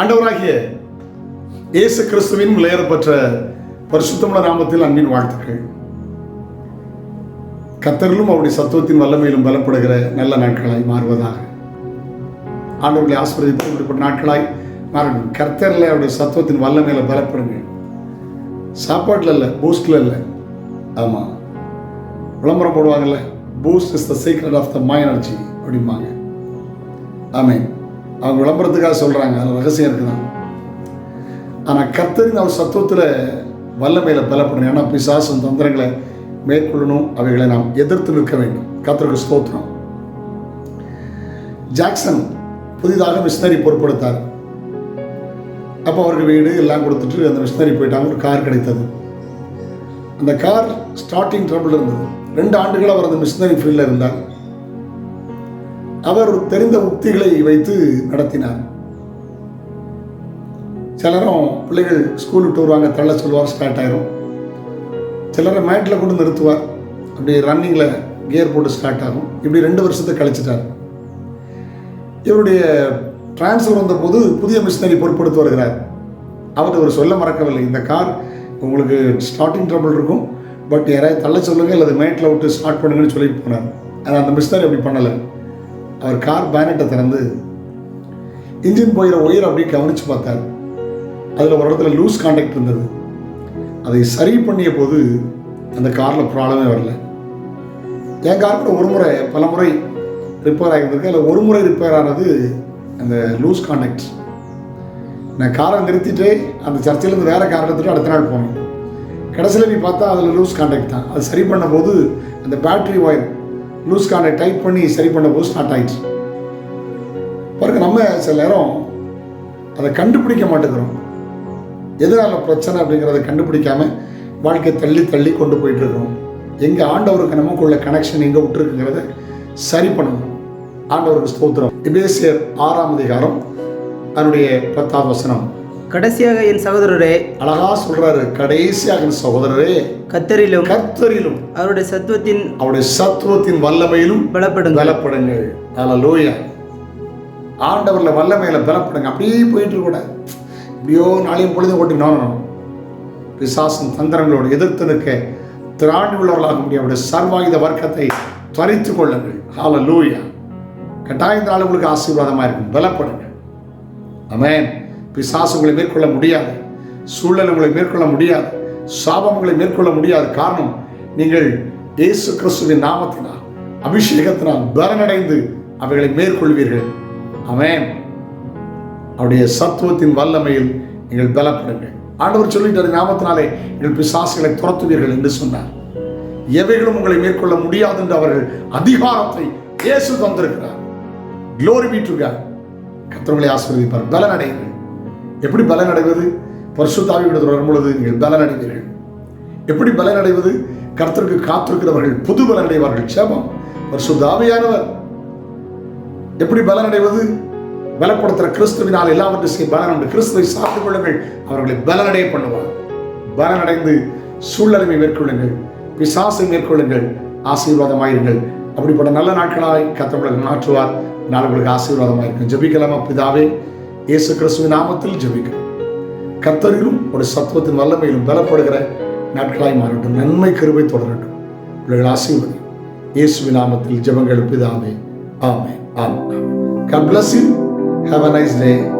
ஆண்டவராகிய இயேசு கிறிஸ்துவின் பெற்ற பரிசுத்தமுள்ள நாமத்தில் அன்பின் வாழ்த்துக்கள். கத்தரிலும் அவருடைய சத்துவத்தின் வல்லமையிலும் பலப்படுகிற நல்ல நாட்களாய் மாறுவதாக. ஆண்டவர்களை ஆசிரியத்து இப்படிப்பட்ட நாட்களாய் மாறணும். கர்த்தரில் அவருடைய சத்துவத்தின் வல்லமையில பலப்படுங்க. சாப்பாட்டில் இல்லை பூஸ்டில் இல்லை. ஆமாம் விளம்பரம் போடுவாங்கல்ல Boost is the secret of the my energy அப்படிம்பாங்க. ஆமென் அவங்க விளம்பரத்துக்காக சொல்கிறாங்க அதில் ரகசியம் இருக்குதான். ஆனால் கர்த்தரின் அவர் சத்துவத்தில் வல்லமையில் பலப்படணும். ஏன்னா பிசாசம் தந்திரங்களை மேற்கொள்ளணும். அவைகளை நாம் எதிர்த்து நிற்க வேண்டும். கத்தருக்கு ஸ்தோத்திரம். ஜாக்சன் புதிதாக மிஷினரி பொறுப்படுத்தார் அப்போ அவருக்கு வீடு எல்லாம் கொடுத்துட்டு அந்த மிஷினரி போயிட்டாங்க. ஒரு கார் கிடைத்தது. அந்த கார் ஸ்டார்டிங் ட்ரபிள் இருந்தது. ரெண்டு ஆண்டுகள் அவர் அந்த மிஷினரி ஃபீல்டில் இருந்தார். அவர் தெரிந்த உக்திகளை வைத்து நடத்தினார். சிலரும் பிள்ளைகள் ஸ்கூல் விட்டு வருவாங்க தள்ள சொல்லுவார் ஸ்டார்ட் ஆயிரும். சிலரை மேட்டில் கொண்டு நிறுத்துவார். அப்படி ரன்னிங்கில் கியர் போட்டு ஸ்டார்ட் ஆகும். இப்படி ரெண்டு வருஷத்தை கழிச்சிட்டார். இவருடைய டிரான்ஸ்ஃபர் வந்தபோது புதிய மிஷினரி பொருட்படுத்தி வருகிறார். அவர் ஒரு சொல்ல மறக்கவில்லை. இந்த கார் உங்களுக்கு ஸ்டார்டிங் ட்ரபிள் இருக்கும். பட் யாராவது தள்ள சொல்லுங்கள் அல்லது மேட்டில் விட்டு ஸ்டார்ட் பண்ணுங்கன்னு சொல்லிட்டு போனார். ஆனால் அந்த மிஷினரி அப்படி பண்ணலை. அவர் கார் பேனட்டை திறந்து இன்ஜின் போயிற ஒயர் அப்படியே கவனித்து பார்த்தார். அதில் ஒரு இடத்துல லூஸ் கான்டாக்ட் இருந்தது. அதை சரி பண்ணிய போது அந்த காரில் ப்ராப்ளமே வரல. என் கார் கூட ஒரு முறை பல முறை ரிப்பேர் ஆகியிருந்திருக்கு அதில் ஒரு முறை ரிப்பேர் ஆனது அந்த லூஸ் கான்டாக்ட் நான் காரை நிறுத்திட்டு அந்த சர்ச்சிலேருந்து வேறு கார் எடுத்துகிட்டு அடுத்த நாள் போனேன். கடைசியில் நீ பார்த்தா அதில் லூஸ் கான்டாக்ட் தான். அது சரி பண்ணும்போது அந்த பேட்டரி ஒயர் லூஸ் கார்டை டைட் பண்ணி சரி பண்ண போது ஸ்டார்ட் ஆயிடுச்சு. பாருங்க நம்ம சில நேரம் அதை கண்டுபிடிக்க மாட்டேங்கிறோம். எதனால பிரச்சனை அப்படிங்கிறத கண்டுபிடிக்காம வாழ்க்கையை தள்ளி தள்ளி கொண்டு போயிட்டு இருக்கோம். எங்கே ஆண்டவருக்கு நமக்குள்ள கனெக்ஷன் எங்கே விட்டுருக்குங்கிறத சரி பண்ணணும். ஆண்டவருக்கு ஸ்தோத்திரம். எபேசியர் ஆறாம் அதிகாரம் அதனுடைய பத்தாம் வசனம். கடைசியாக என் சகோதரரே அழகா சொல்றாரு கடைசியாக என் சகோதரரே கத்தரிலும் கர்த்தரிலும் அவருடைய சத்துவத்தின் அவருடைய சத்துவத்தின் வல்லமையிலும் பலப்படுங்கள். பலப்படுங்கள். அல்ல ஆண்டவர்ல வல்லமையில பலப்படுங்க. அப்படியே போயிட்டு கூடாது இப்படியோ நாளையும் பொழுதும் ஓட்டி நோனணும் பிசாசன் தந்திரங்களோடு எதிர்த்து நிற்க திராணி உள்ளவர்களாக முடியும். அவருடைய சர்வாயுத வர்க்கத்தை துரித்து கொள்ளுங்கள். ஹால லூயா கட்டாயம் இந்த நாள் உங்களுக்கு ஆசீர்வாதமாக இருக்கும். பலப்படுங்க அமேன் பிசாசு உங்களை மேற்கொள்ள முடியாது சூழல் உங்களை மேற்கொள்ள முடியாது சாபம் உங்களை மேற்கொள்ள முடியாது காரணம் நீங்கள் இயேசு கிறிஸ்துவின் நாமத்தினால் அபிஷேகத்தினால் பலனடைந்து அவைகளை மேற்கொள்வீர்கள். அவன் அவருடைய சத்துவத்தின் வல்லமையில் நீங்கள் பலப்படுங்கள். ஆண்டவர் சொல்லிட்டாரு நாமத்தினாலே நீங்கள் பிசாசுகளை துரத்துவீர்கள் என்று சொன்னார். எவைகளும் உங்களை மேற்கொள்ள முடியாது என்று அவர்கள் அதிகாரத்தை இயேசு தந்திருக்கிறார். க்ளோரி பீ டு காட் கத்தவங்களை ஆசீர்வதிப்பார். எப்படி பலன் அடைவது பரிசுத்தாவி விடுதல் வரும் பொழுது நீங்கள் பலன் அடைவீர்கள் எப்படி பலன் அடைவது கர்த்தருக்கு காத்திருக்கிறவர்கள் புது பலன் அடைவார்கள் சேபம் பரிசுத்தாவியானவர். எப்படி பலன் அடைவது பலப்படுத்துகிற கிறிஸ்துவினால் எல்லாவற்றையும் செய்ய பலன் உண்டு. கிறிஸ்துவை சாப்பிட்டுக் கொள்ளுங்கள். அவர்களை பலனடைய பண்ணுவார். பலனடைந்து சூழ்நிலைமை மேற்கொள்ளுங்கள். பிசாசை மேற்கொள்ளுங்கள். ஆசீர்வாதமாயிருங்கள். அப்படிப்பட்ட நல்ல நாட்களாய் கத்தவங்களுக்கு மாற்றுவார். நாள் உங்களுக்கு ஆசீர்வாதமாயிருக்கும். ஜபிக்கலாமா பிதாவே? இயேசு கிறிஸ்துவின் நாமத்தில் ஜபிக்கிறோம். கத்தரிலும் ஒரு சத்துவத்தின் வல்லமையிலும் பலப்படுகிற நாட்களாய் மாறட்டும். நன்மை கருவை தொடரட்டும். பிள்ளைகள் ஆசீர்வதி இயேசுவின் நாமத்தில் ஜெபங்கள் பிதாமே ஆமே ஆமே God bless you. Have a nice day.